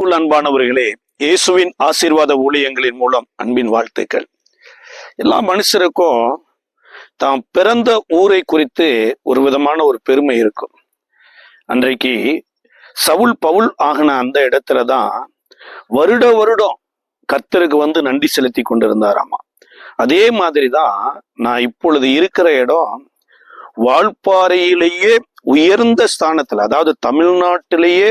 கர்த்தருக்குள் அன்பானவர்களே இயேசுவின் ஆசீர்வாத ஊழியங்களின் மூலம் அன்பின் வாழ்த்துக்கள். எல்லா மனுஷருக்கும் தாம் பிறந்த ஊரை குறித்து ஒரு விதமான ஒரு பெருமை இருக்கும். அன்றைக்கு சவுல் பவுல் ஆகின அந்த இடத்துல தான் வருட வருடம் கர்த்தருக்கு வந்து நன்றி செலுத்தி கொண்டிருந்தாராமா. அதே மாதிரி தான் நான் இப்பொழுது இருக்கிற இடம் வால்பாறையிலேயே உயர்ந்த ஸ்தானத்துல அதாவது தமிழ்நாட்டிலேயே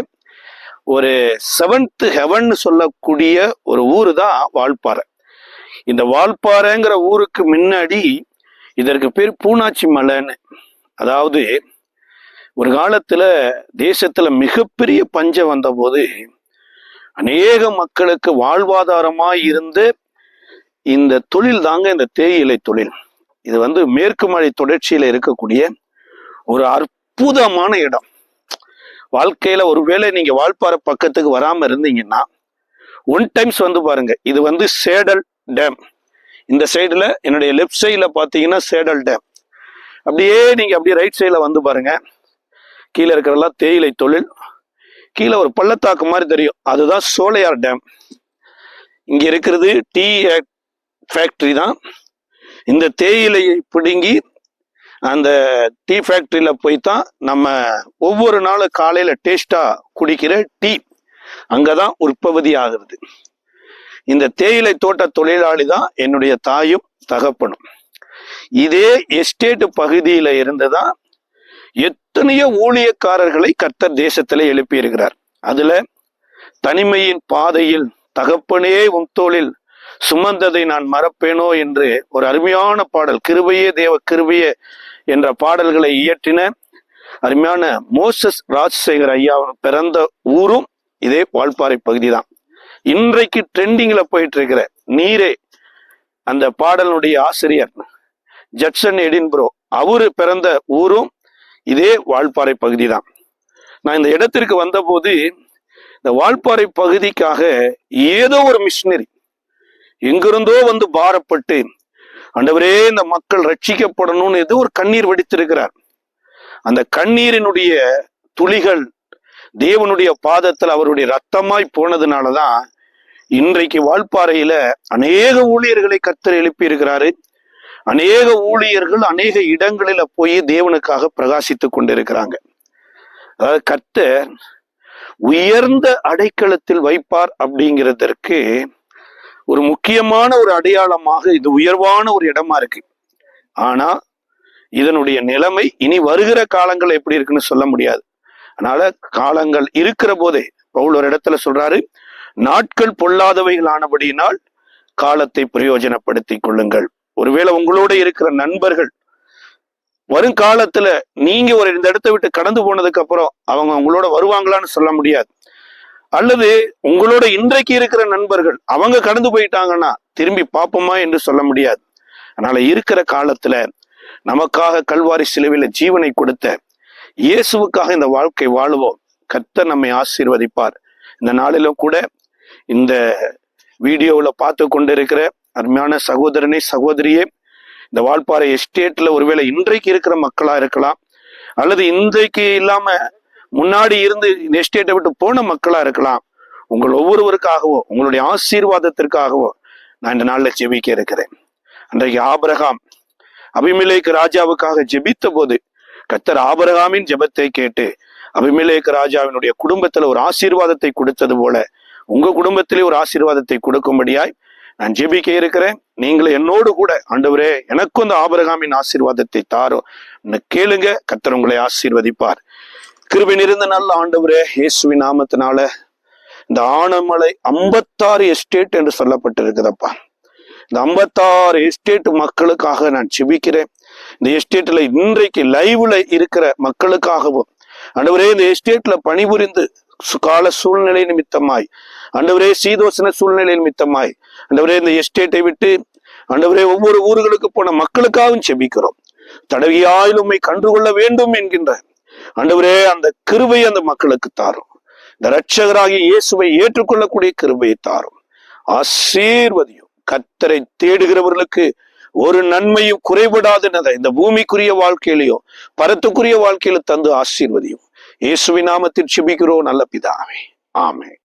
ஒரு செவன்த் ஹெவன் சொல்லக்கூடிய ஒரு ஊர் தான் வால்பாறை. இந்த வால்பாறைங்கிற ஊருக்கு முன்னாடி இதற்கு பேர் பூனாச்சி மலைன்னு. அதாவது ஒரு காலத்துல தேசத்துல மிகப்பெரிய பஞ்சம் வந்தபோது அநேக மக்களுக்கு வாழ்வாதாரமாக இருந்து இந்த தொழில் தாங்க இந்த தேயிலை தொழில். இது வந்து மேற்கு மலை தொடர்ச்சியில இருக்கக்கூடிய ஒரு அற்புதமான இடம். வாழ்க்கையில ஒருவேளை நீங்க வாழ்ப்பாறை பக்கத்துக்கு வராம இருந்தீங்கன்னா ஒன் டைம்ஸ் வந்து பாருங்க இது வந்து சேடல் டேம் இந்த சைடுல என்னுடைய லெஃப்ட் சைடில் பாத்தீங்கன்னா சேடல் டேம் அப்படியே நீங்க அப்படியே ரைட் சைடில் வந்து பாருங்க கீழே இருக்கிறதெல்லாம் தேயிலை தொழில். கீழே ஒரு பள்ளத்தாக்கு மாதிரி தெரியும் அதுதான் சோலையார் டேம் இங்க இருக்கிறது டீ ஃபேக்டரி தான். இந்த தேயிலையை பிடுங்கி அந்த டீ ஃபேக்டரியில போய் தான் நம்ம ஒவ்வொரு நாளும் காலையில டேஸ்டா குடிக்கிற டீ. அங்கதான் உற்பத்தி ஆகுறது. இந்த தேயிலை தோட்ட தொழிலாளி தான் என்னுடைய தாயும் தகப்பனும். இதே எஸ்டேட் பகுதியில இருந்துதான் எத்தனையோ ஊழியக்காரர்களை கர்த்தர் தேசத்திலே எழுப்பியிருக்கிறார். அதுல தனிமையின் பாதையில் தகப்பனே உன் தோளில் சுமந்ததை நான் மறப்பேனோ என்று ஒரு அருமையான பாடல் கிருபையே தேவ கிருபையே என்ற பாடல்களை இயற்றின அருமையான மோசஸ் ராஜசேகர் ஐயா பிறந்த ஊரும் இதே வால்பாறை பகுதி தான் இன்றைக்கு ட்ரெண்டிங்ல போயிட்டு இருக்கிற நீரே அந்த பாடலுடைய ஆசிரியர் ஜட்சன் எடின்புரோ அவரு பிறந்த ஊரும் இதே வால்பாறை பகுதி தான் நான் இந்த இடத்திற்கு வந்தபோது இந்த வால்பாறை பகுதிக்காக ஏதோ ஒரு மிஷினரி எங்கிருந்தோ வந்து பாரப்பட்டு ஆண்டவரே இந்த மக்கள் ரட்சிக்கப்படணும்னு ஏதோ ஒரு கண்ணீர் வெடித்திருக்கிறார். அந்த கண்ணீரினுடைய துளிகள் தேவனுடைய பாதத்தில் அவருடைய ரத்தமாய் போனதுனாலதான் இன்றைக்கு வால்பாறையில அநேக ஊழியர்களை கத்தர் எழுப்பி இருக்கிறாரு அநேக ஊழியர்கள் அநேக இடங்களில போய் தேவனுக்காக பிரகாசித்துக் கொண்டிருக்கிறாங்க. அதாவது கர்த்தர் உயர்ந்த அடைக்கலத்தில் வைப்பார் அப்படிங்கிறதற்கு ஒரு முக்கியமான ஒரு அடையாளமாக இது உயர்வான ஒரு இடமா இருக்கு. ஆனா இதனுடைய நிலைமை இனி வருகிற காலங்கள் எப்படி இருக்குன்னு சொல்ல முடியாது. அதனால காலங்கள் இருக்கிற போதே பவுல் ஒரு இடத்துல சொல்றாரு நாட்கள் பொல்லாதவைகள் ஆனபடியினால் காலத்தை பிரயோஜனப்படுத்தி கொள்ளுங்கள். ஒருவேளை உங்களோட இருக்கிற நண்பர்கள் வருங்காலத்துல நீங்க ஒரு இந்த இடத்தை விட்டு கடந்து போனதுக்கு அப்புறம் அவங்க உங்களோட வருவாங்களான்னு சொல்ல முடியாது. அல்லது உங்களோட இன்றைக்கு இருக்கிற நண்பர்கள் அவங்க கடந்து போயிட்டாங்கன்னா திரும்பி பார்ப்போமா என்று சொல்ல முடியாது. அதனால இருக்கிற காலத்துல நமக்காக கல்வாரி சிலுவையில ஜீவனை கொடுத்த இயேசுவுக்காக இந்த வாழ்க்கை வாழுவோம். கத்த நம்மை ஆசீர்வதிப்பார். இந்த நாளிலும் கூட இந்த வீடியோவில் பார்த்து கொண்டிருக்கிற அருமையான சகோதரனே சகோதரியே இந்த வால்பாறை எஸ்டேட்ல ஒருவேளை இன்றைக்கு இருக்கிற மக்களா இருக்கலாம் அல்லது இன்றைக்கு இல்லாம முன்னாடி இருந்து இந்த எஸ்டேட்டை விட்டு போன மக்களா இருக்கலாம். உங்கள் ஒவ்வொருவருக்காகவோ உங்களுடைய ஆசீர்வாதத்திற்காகவோ நான் இந்த நாளில் ஜெபிக்க இருக்கிறேன். அன்றைக்கு ஆபரகாம் அபிமிலேக்கு ராஜாவுக்காக ஜெபித்த போது கத்தர் ஆபரகாமின் ஜெபத்தை கேட்டு அபிமிலேக்கு ராஜாவினுடைய குடும்பத்துல ஒரு ஆசீர்வாதத்தை கொடுத்தது போல உங்க குடும்பத்திலே ஒரு ஆசீர்வாதத்தை கொடுக்கும்படியாய் நான் ஜெபிக்க இருக்கிறேன். நீங்களும் என்னோடு கூட ஆண்டவரே எனக்கும் இந்த ஆபரகாமின் ஆசீர்வாதத்தை தாரும். கேளுங்க கத்தர் உங்களை ஆசீர்வதிப்பார். கிருபை நிறைந்த நல்ல ஆண்டவரே இயேசுவி நாமத்தினால இந்த ஆனமலை ஐம்பத்தாறு எஸ்டேட் என்று சொல்லப்பட்டிருக்குதப்பா இந்த ஐம்பத்தாறு எஸ்டேட் மக்களுக்காக நான் செபிக்கிறேன் இந்த எஸ்டேட்ல இன்றைக்கு லைவ்ல இருக்கிற மக்களுக்காகவும் ஆண்டவரே இந்த எஸ்டேட்ல பணிபுரிந்து கால சூழ்நிலை நிமித்தமாய் ஆண்டவரே சீதோசன சூழ்நிலை நிமித்தமாய் ஆண்டவரே இந்த எஸ்டேட்டை விட்டு ஆண்டவரே ஒவ்வொரு ஊர்களுக்கு போன மக்களுக்காகவும் செபிக்கிறோம் தடவியாயில் உண்மை கண்டுகொள்ள வேண்டும் என்கின்ற ஆண்டவரே அந்த கிருபை அந்த மக்களுக்கு தாரும். இந்த ரட்சகராகிய இயேசுவை ஏற்றுக்கொள்ளக்கூடிய கிருபையை தாரும். ஆசீர்வதியும். கத்தரை தேடுகிறவர்களுக்கு ஒரு நன்மையும் குறைபடாதுனதை இந்த பூமிக்குரிய வாழ்க்கையிலையும் பரத்துக்குரிய வாழ்க்கையில தந்து ஆசீர்வதியும். இயேசுவின் நாமத்தில் சிபிக்கிறோம். நல்ல பிதாவே. ஆமே